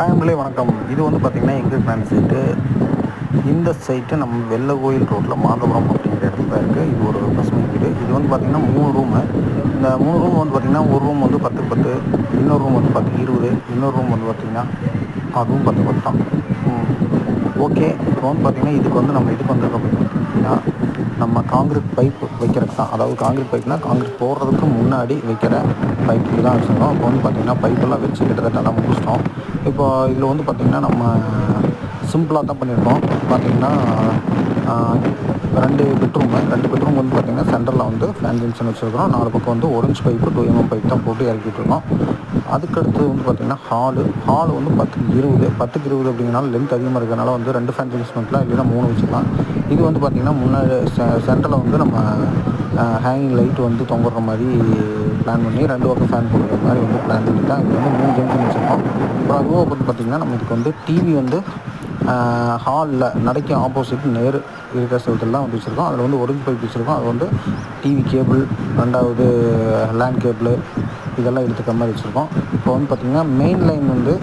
Hi வணக்கம். இது வந்து பார்த்திங்கன்னா எங்கள் பிளான் சைட்டு இந்த சைட்டு நம்ம வெள்ளை கோயில் ரோட்டில் மாதபுரம் அப்படிங்கிற இடத்துல இருக்குது இது ஒரு பசுமை வீடு. இது வந்து பார்த்திங்கன்னா மூணு ரூமு இந்த மூணு ரூம் வந்து பார்த்திங்கன்னா ஒரு ரூம் வந்து பத்து பத்து இன்னொரு ரூம் வந்து பத்து இருபது இன்னொரு ரூம் வந்து பார்த்திங்கன்னா அதுவும் பத்து பத்து தான். ஓகே. இப்போ வந்து பார்த்திங்கன்னா இதுக்கு வந்து நம்ம இதுக்கு வந்திருக்கோம் அப்படின்னா நம்ம காங்கிரீட் பைப் வைக்கிறதுக்கு தான் அதாவது காங்கிரீட் பைப்னால் காங்கிரீட் போடுறதுக்கு முன்னாடி வைக்கிற பைப் தான் வச்சுருக்கோம் அப்போ வந்து பார்த்திங்கன்னா பைப்பெல்லாம் வச்சு கிட்டத்தட்ட நம்ம முடிச்சிட்டோம். இப்போ இதில் வந்து பார்த்திங்கன்னா நம்ம சிம்பிளாக தான் பண்ணியிருக்கோம். பார்த்திங்கன்னா ரெண்டு பெட்ரூமு ரெண்டு பெட்ரூம் வந்து பார்த்திங்கன்னா சென்டரில் வந்து ஃபேன் ஜங்ஷன் வச்சுருக்கிறோம். நாலு பக்கம் வந்து ஒரஞ்சு பைப்பு டூ எம்எம் பைப் தான் போட்டு இறக்கிட்டுருக்கோம் அதுக்கடுத்து வந்து பார்த்திங்கன்னா ஹாலு ஹால் வந்து பத்துக்கு இருபது. பத்துக்கு இருபது அப்படிங்கிறனால லென்த் அதிகமாக இருக்கிறனால வந்து ரெண்டு ஃபேன் ஜங்ஷன்லாம் இல்லைன்னா மூணு வச்சுக்கலாம். இது வந்து பார்த்திங்கன்னா முன்னாடி சென்டரில் வந்து நம்ம ஹேங்கிங் லைட் வந்து தொங்குற மாதிரி பிளான் பண்ணி ரெண்டு பக்கம் ஃபேன் போடுற மாதிரி வந்து பிளான் பண்ணி தான் இது வந்து மூணு ஜங்ஷன் வச்சுருக்கோம். அப்புறம் அதுவும் வந்து பார்த்திங்கன்னா நம்மளுக்கு வந்து டிவி வந்து ஹாலில் நடைக்கு ஆப்போசிட் நேர் இருக்கிற செவத்துலாம் வந்து வச்சுருக்கோம். அதில் வந்து ஒரிஜ் பைப் வச்சுருக்கோம் அது வந்து டிவி கேபிள் ரெண்டாவது லேண்ட் கேபிள் இதெல்லாம் எடுத்துக்கிற மாதிரி வச்சுருக்கோம். இப்போ வந்து பார்த்திங்கன்னா மெயின் லைன் வந்து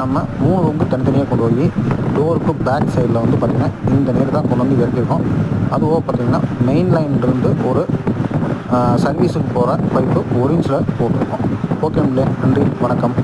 நம்ம மூணு ரூமுக்கு தனித்தனியாக கொண்டு போய் டோருக்கு பேக் சைடில் வந்து பார்த்திங்கன்னா இந்த நேர் தான் கொண்டு வந்து இறக்கிருக்கோம் அதுவும் பார்த்திங்கன்னா மெயின் லைன்லேருந்து ஒரு சர்வீஸுக்கு போகிற பைப்பு ஒரு இன்ச்சில் போட்டிருக்கோம். ஓகே நன்றி வணக்கம்.